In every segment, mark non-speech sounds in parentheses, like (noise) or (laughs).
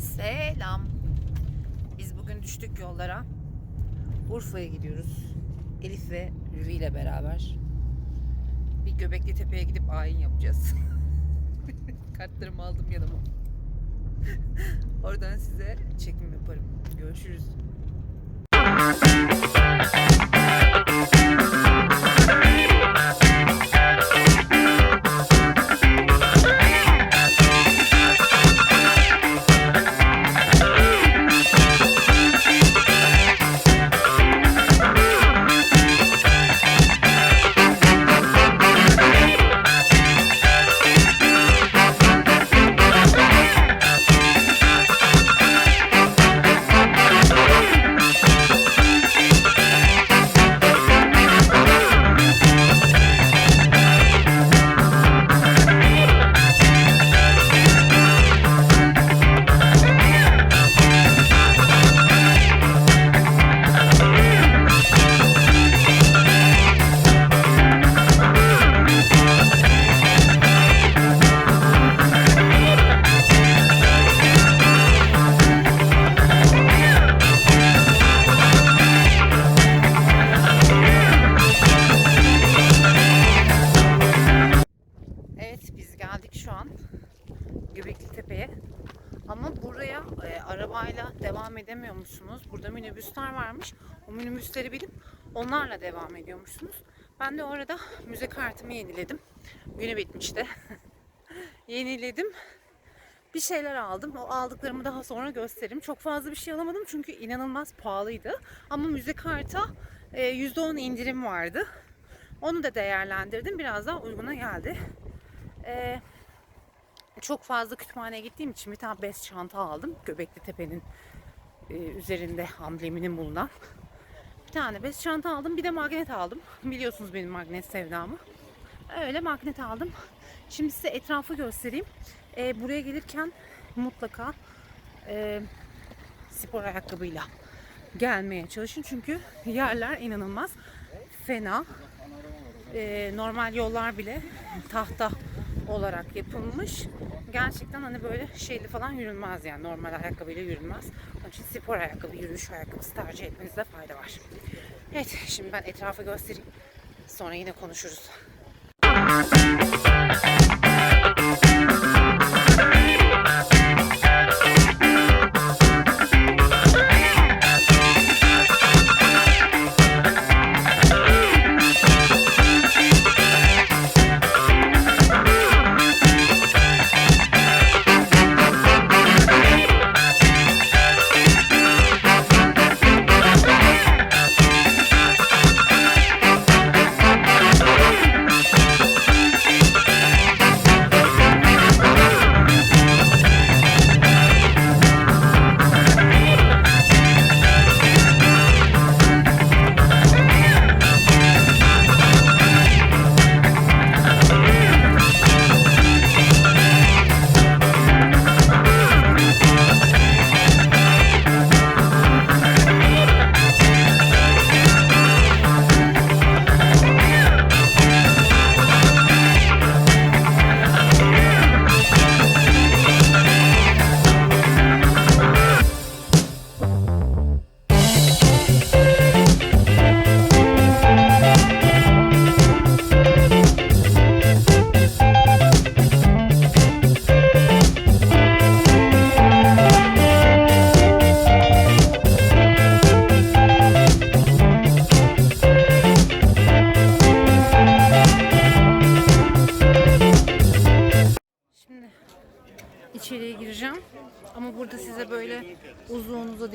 Selam. Biz bugün düştük yollara. Urfa'ya gidiyoruz. Elif ve Rüvi ile beraber. Bir Göbekli Tepe'ye gidip ayin yapacağız. (laughs) Kartlarımı aldım yanıma. (laughs) Oradan size çekim yaparım. Görüşürüz. O minibüsleri bilip onlarla devam ediyormuşsunuz. Ben de orada müze kartımı yeniledim. Günü bitmişti. (laughs) yeniledim. Bir şeyler aldım. O aldıklarımı daha sonra gösteririm. Çok fazla bir şey alamadım çünkü inanılmaz pahalıydı. Ama müze karta e, %10 indirim vardı. Onu da değerlendirdim. Biraz daha uyguna geldi. Ee, çok fazla kütüphaneye gittiğim için bir tane bez çanta aldım. Göbekli Tepe'nin e, üzerinde ambleminin bulunan. Bir tane bez çanta aldım. Bir de magnet aldım. (laughs) Biliyorsunuz benim magnet sevdamı. Öyle magnet aldım. Şimdi size etrafı göstereyim. Ee, buraya gelirken mutlaka e, spor ayakkabıyla gelmeye çalışın. Çünkü yerler inanılmaz fena. Ee, normal yollar bile tahta olarak yapılmış. Gerçekten hani böyle şeyli falan yürünmez yani normal ayakkabıyla yürünmez. Onun için spor ayakkabı, yürüyüş ayakkabısı tercih etmenizde fayda var. Evet şimdi ben etrafı göstereyim. Sonra yine konuşuruz.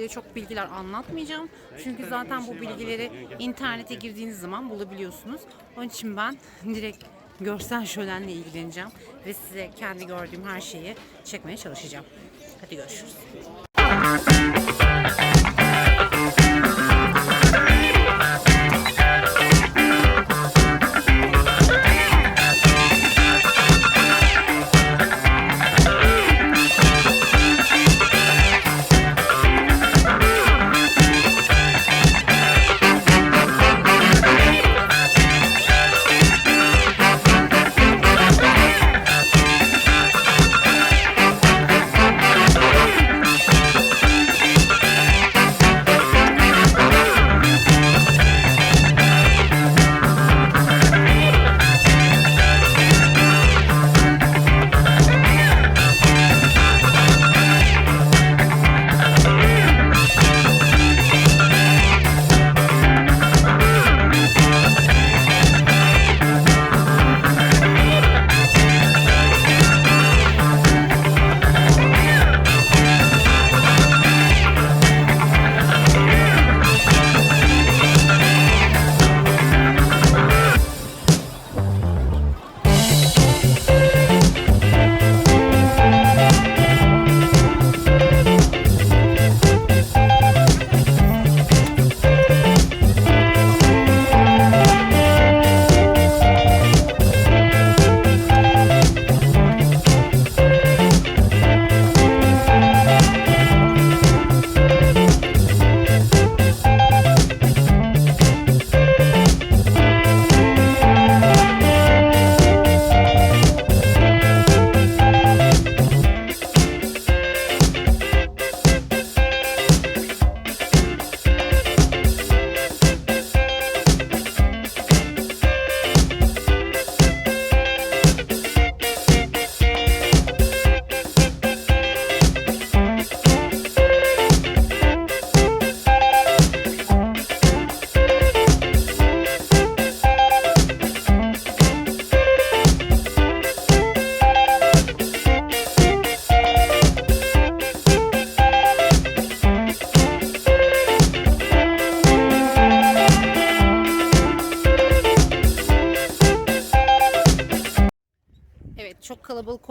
Diye çok bilgiler anlatmayacağım. Çünkü zaten bu bilgileri internete girdiğiniz zaman bulabiliyorsunuz. Onun için ben direkt görsel şölenle ilgileneceğim. Ve size kendi gördüğüm her şeyi çekmeye çalışacağım. Hadi görüşürüz.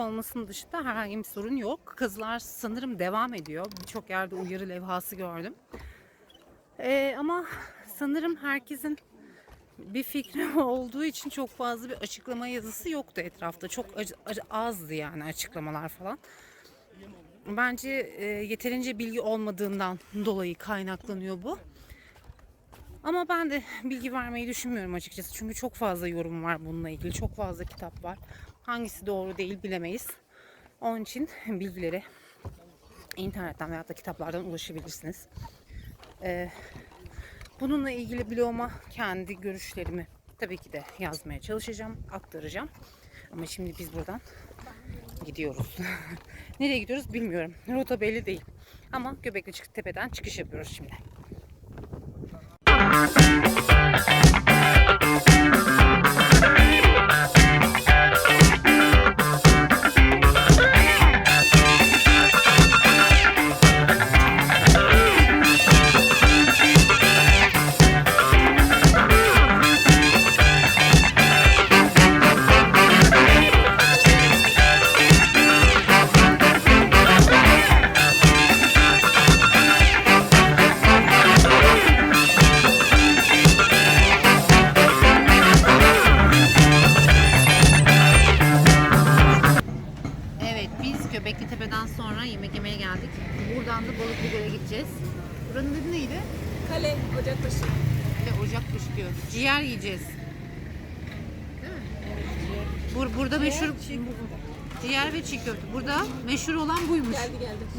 Olmasının dışında herhangi bir sorun yok. Kazılar sanırım devam ediyor. Birçok yerde uyarı levhası gördüm. Ee, ama sanırım herkesin bir fikri (laughs) olduğu için çok fazla bir açıklama yazısı yoktu etrafta. Çok azdı yani açıklamalar falan. Bence e, yeterince bilgi olmadığından dolayı kaynaklanıyor bu. Ama ben de bilgi vermeyi düşünmüyorum açıkçası. Çünkü çok fazla yorum var bununla ilgili. Çok fazla kitap var. Hangisi doğru değil bilemeyiz. Onun için bilgilere internetten veya da kitaplardan ulaşabilirsiniz. Ee, bununla ilgili bloguma kendi görüşlerimi tabii ki de yazmaya çalışacağım, aktaracağım. Ama şimdi biz buradan gidiyoruz. (laughs) Nereye gidiyoruz bilmiyorum. Rota belli değil. Ama Göbekli Tepe'den çıkış yapıyoruz şimdi.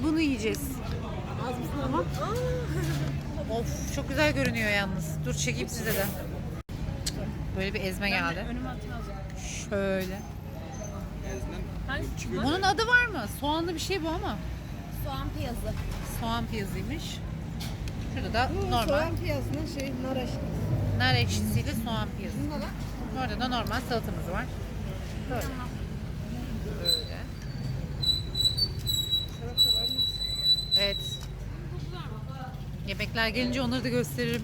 Bunu yiyeceğiz. Az mısın. Aa, Of çok güzel görünüyor yalnız. Dur çekeyim size de. Böyle bir ezme geldi. önüme atacağım. Şöyle. Hangisi? Bunun adı var mı? Soğanlı bir şey bu ama. Soğan piyazı. Soğan piyazıymış. Şurada da normal Soğan piyazının şey nar eşkisi. nar ekşisiyle soğan piyazı. Bunda da Orada da normal salatamız var. Böyle. Böyle. Evet. Yemekler gelince onları da gösteririm.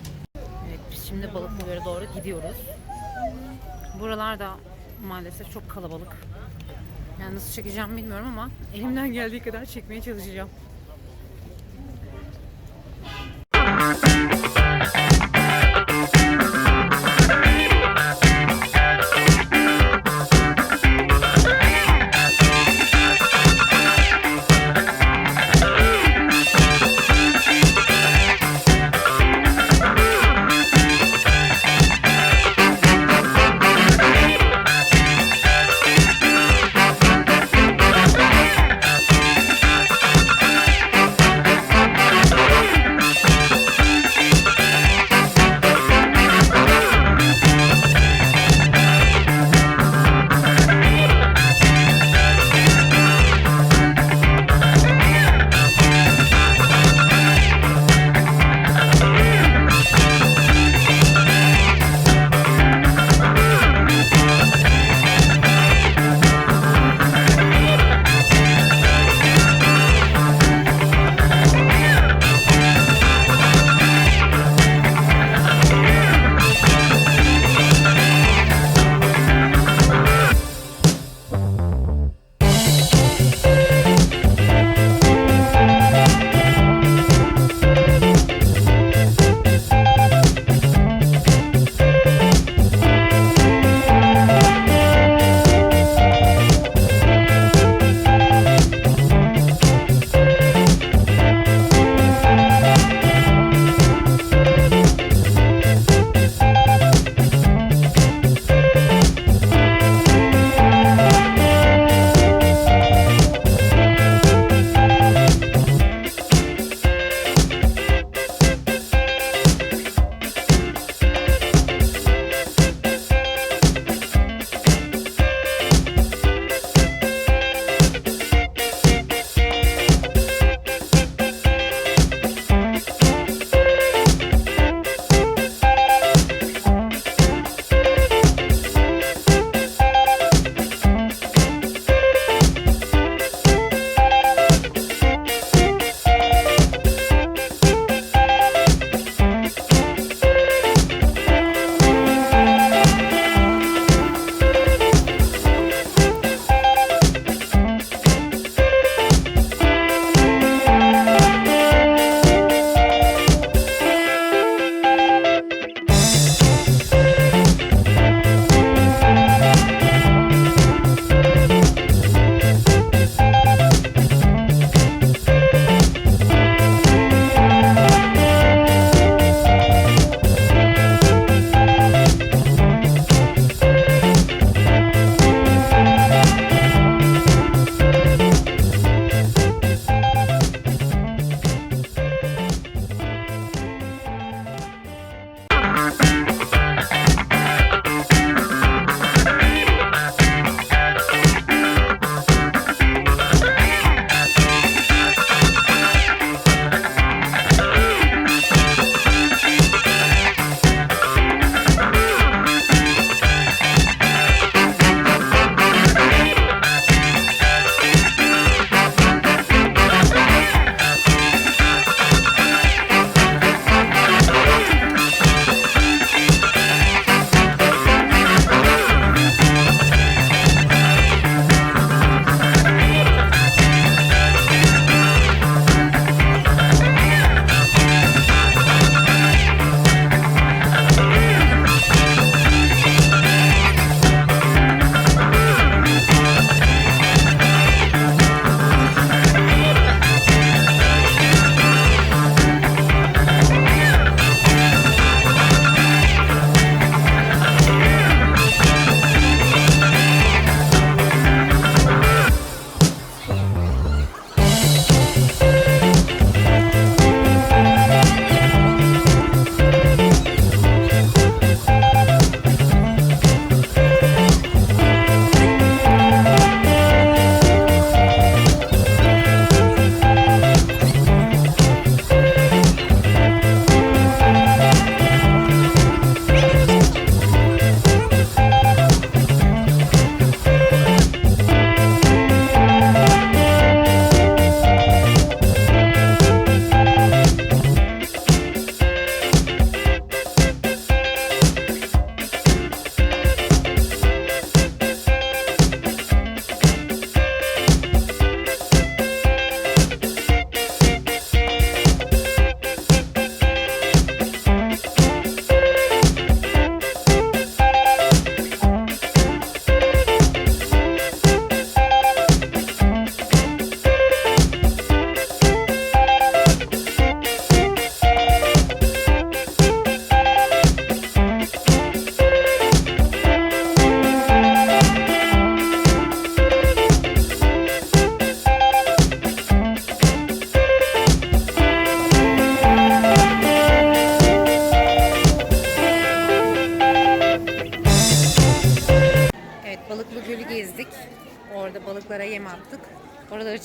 Evet biz şimdi Balıklıgöl'e doğru gidiyoruz. Buralar da maalesef çok kalabalık. Yani nasıl çekeceğim bilmiyorum ama elimden geldiği kadar çekmeye çalışacağım.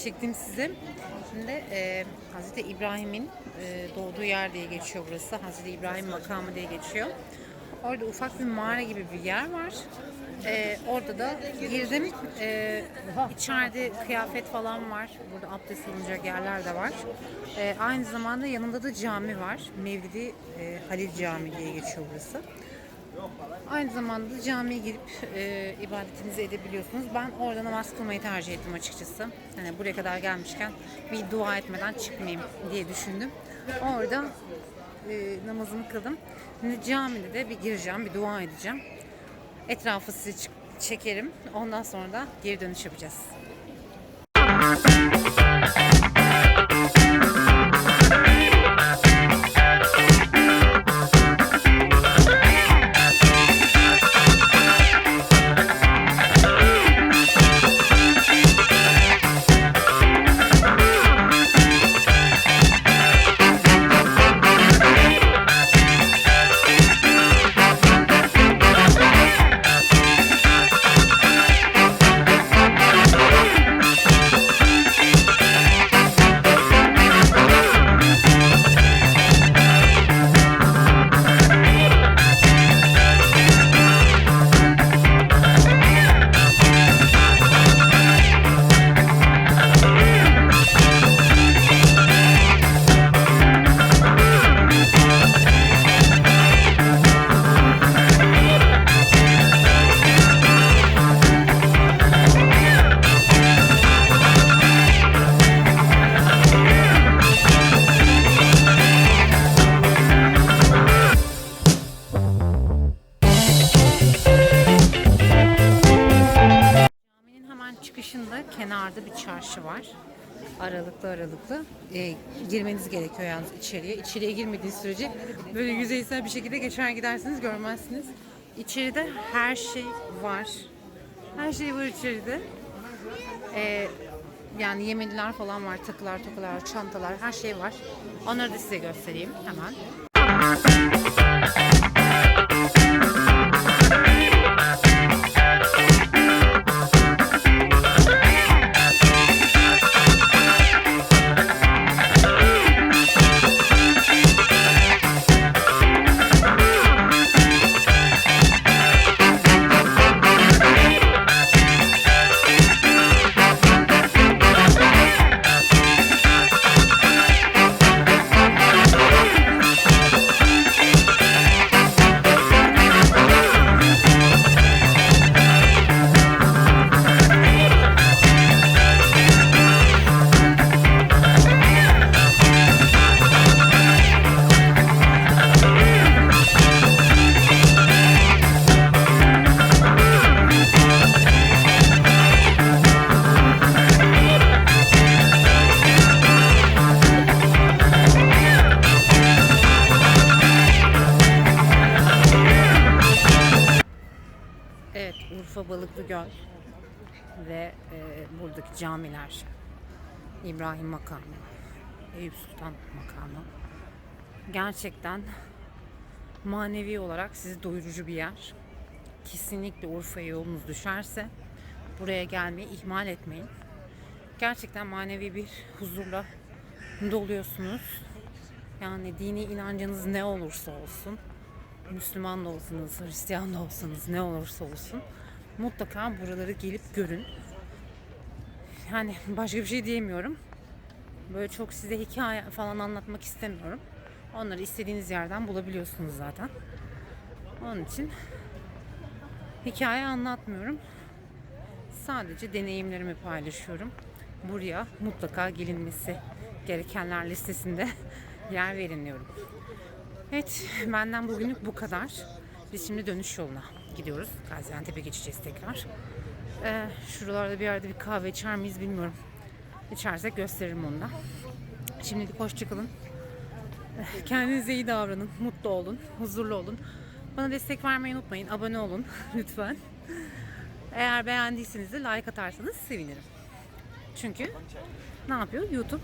Çektim size. Şimdi e, Hazreti İbrahim'in e, doğduğu yer diye geçiyor burası. Hazreti İbrahim makamı diye geçiyor. Orada ufak bir mağara gibi bir yer var. E, orada da girdim. E, içeride kıyafet falan var. Burada abdest alınacak yerler de var. E, aynı zamanda yanında da cami var. Mevlidi e, Halil Camii diye geçiyor burası. Aynı zamanda da camiye girip e, ibadetinizi edebiliyorsunuz. Ben orada namaz kılmayı tercih ettim açıkçası. Hani buraya kadar gelmişken bir dua etmeden çıkmayayım diye düşündüm. Orada e, namazımı kıldım. Şimdi camide de bir gireceğim, bir dua edeceğim. Etrafı size çekerim. Ondan sonra da geri dönüş yapacağız. Aralıklı. Ee, girmeniz gerekiyor yalnız içeriye. İçeriye girmediğiniz sürece böyle yüzeysel bir şekilde geçer gidersiniz görmezsiniz. İçeride her şey var. Her şey var içeride. Ee, yani yemeliler falan var. Takılar, tokalar, çantalar her şey var. Onları da size göstereyim hemen. Camiler, İbrahim Makamı, Eyüp Sultan Makamı. Gerçekten manevi olarak sizi doyurucu bir yer. Kesinlikle Urfa'ya yolunuz düşerse buraya gelmeyi ihmal etmeyin. Gerçekten manevi bir huzurla doluyorsunuz. Yani dini inancınız ne olursa olsun Müslüman da olsanız, Hristiyan da olsanız ne olursa olsun mutlaka buraları gelip görün. Yani başka bir şey diyemiyorum. Böyle çok size hikaye falan anlatmak istemiyorum. Onları istediğiniz yerden bulabiliyorsunuz zaten. Onun için hikaye anlatmıyorum. Sadece deneyimlerimi paylaşıyorum. Buraya mutlaka gelinmesi gerekenler listesinde (laughs) yer verin diyorum. Evet, benden bugünlük bu kadar. Biz şimdi dönüş yoluna gidiyoruz. Gaziantep'e geçeceğiz tekrar. Ee, şuralarda bir yerde bir kahve içer miyiz bilmiyorum. İçersek gösteririm onu da. Şimdilik hoşçakalın. Ee, Kendinize iyi davranın, mutlu olun, huzurlu olun. Bana destek vermeyi unutmayın, abone olun (laughs) lütfen. Eğer beğendiyseniz de like atarsanız sevinirim. Çünkü ne yapıyor? YouTube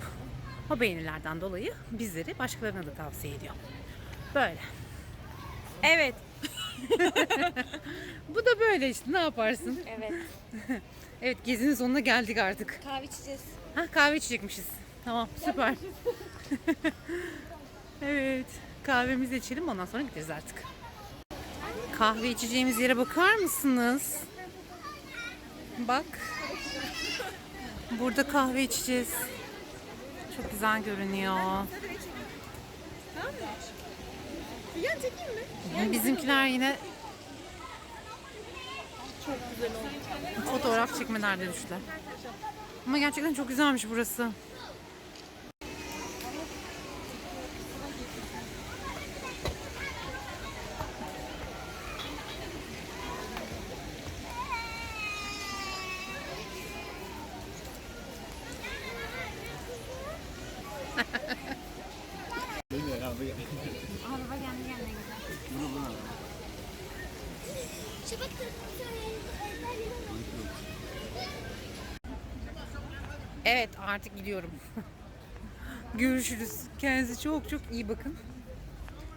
o beğenilerden dolayı bizleri başkalarına da tavsiye ediyor. Böyle. Evet. Bu da böyle işte ne yaparsın? Evet. (laughs) Evet gezinin sonuna geldik artık. Kahve içeceğiz. Ha kahve içecekmişiz. Tamam süper. (laughs) evet kahvemizi içelim ondan sonra gideriz artık. Kahve içeceğimiz yere bakar mısınız? Bak. Burada kahve içeceğiz. Çok güzel görünüyor. Yan çekeyim mi? Bizimkiler yine Çok güzel oldu. fotoğraf çekmelerde düştüler. Ama gerçekten çok güzelmiş burası. Araba kendi kendine gider. Evet artık gidiyorum. Görüşürüz. Kendinize çok çok iyi bakın.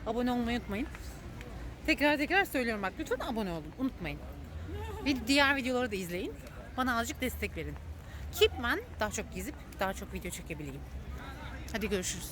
Abone olmayı unutmayın. Tekrar tekrar söylüyorum bak lütfen abone olun. Unutmayın. Ve diğer videoları da izleyin. Bana azıcık destek verin. Keep ben daha çok gezip daha çok video çekebileyim. Hadi görüşürüz.